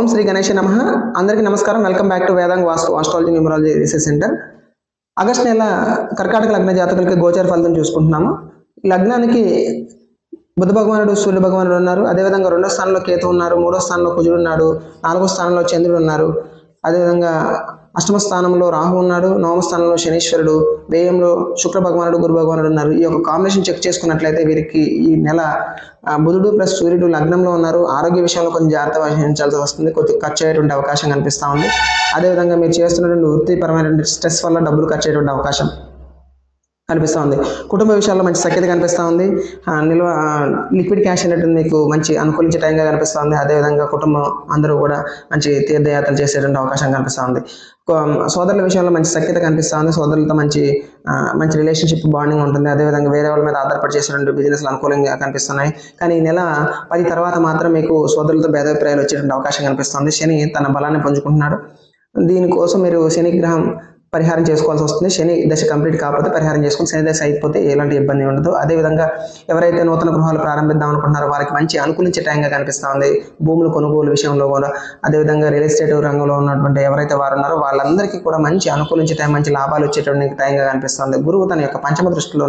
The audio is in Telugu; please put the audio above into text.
ఓం శ్రీ గణేష్ నమ. అందరికీ నమస్కారం. Welcome back to Vedang vastu astrology numerology research centre. August నెల కర్కాటక లగ్న జాతకులకి గోచర ఫలితం చూసుకుంటున్నాము. లగ్నానికి బుద్ధ భగవానుడు సూర్య భగవానుడు ఉన్నారు. అదేవిధంగా రెండో స్థానంలో కేతు ఉన్నారు. మూడో స్థానంలో కుజుడు ఉన్నాడు. నాలుగో స్థానంలో చంద్రుడు ఉన్నారు. అదేవిధంగా అష్టమ స్థానంలో రాహు ఉన్నాడు నవమ స్థానంలో శనీశ్వరుడు వ్యయంలో శుక్ర భగవానుడు గురు భగవానుడు ఉన్నారు. ఈ యొక్క కాంబినేషన్ చెక్ చేసుకున్నట్లయితే వీరికి ఈ నెల బుధుడు ప్లస్ సూర్యుడు లగ్నంలో ఉన్నారు. ఆరోగ్య విషయంలో కొంచెం జాగ్రత్త వహించాల్సి వస్తుంది. కొద్దిగా ఖర్చు అయ్యేటువంటి అవకాశం కనిపిస్తూ ఉంది. అదేవిధంగా మీరు చేస్తున్నటువంటి వృత్తిపరమైనటువంటి స్ట్రెస్ వల్ల డబ్బులు ఖర్చు అయ్యేటువంటి అవకాశం కనిపిస్తూ ఉంది కుటుంబ విషయాల్లో మంచి సఖ్యత కనిపిస్తూ ఉంది నిల్వ లిక్విడ్ క్యాష్ అనేటువంటి మీకు మంచి అనుకూలించే టైంగా కనిపిస్తూ ఉంది అదేవిధంగా కుటుంబం అందరూ కూడా మంచి తీర్థయాత్రలు చేసేటువంటి అవకాశం కనిపిస్తూ ఉంది సోదరుల విషయంలో మంచి సఖ్యత కనిపిస్తూ ఉంది సోదరులతో మంచి మంచి రిలేషన్షిప్ బాండింగ్ ఉంటుంది. అదేవిధంగా వేరే వాళ్ళ మీద ఆధారపడి చేసేటువంటి బిజినెస్లు అనుకూలంగా కనిపిస్తున్నాయి. కానీ ఈ నెల పది తర్వాత మాత్రం మీకు సోదరులతో భేదాభిప్రాయాలు వచ్చేటువంటి అవకాశం కనిపిస్తుంది. శని తన బలాన్ని పుంజుకుంటున్నాడు. దీనికోసం మీరు శనిగ్రహం పరిహారం చేసుకోవాల్సి వస్తుంది. శని దశ కంప్లీట్ కాకపోతే పరిహారం చేసుకుని శని దశ అయిపోతే ఎలాంటి ఇబ్బంది ఉండదు. అదేవిధంగా ఎవరైతే నూతన గృహాలు ప్రారంభిద్దాం అనుకుంటున్నారో వారికి మంచి అనుకూలించే టైంగా కనిపిస్తూ ఉంది. భూముల కొనుగోలు విషయంలో కూడా. అదేవిధంగా రియల్ ఎస్టేట్ రంగంలో ఉన్నటువంటి ఎవరైతే వారు ఉన్నారో వాళ్ళందరికీ కూడా మంచి అనుకూలించే టైం మంచి లాభాలు వచ్చేటువంటి టైంగా కనిపిస్తుంది గురువు తన యొక్క పంచమ దృష్టిలో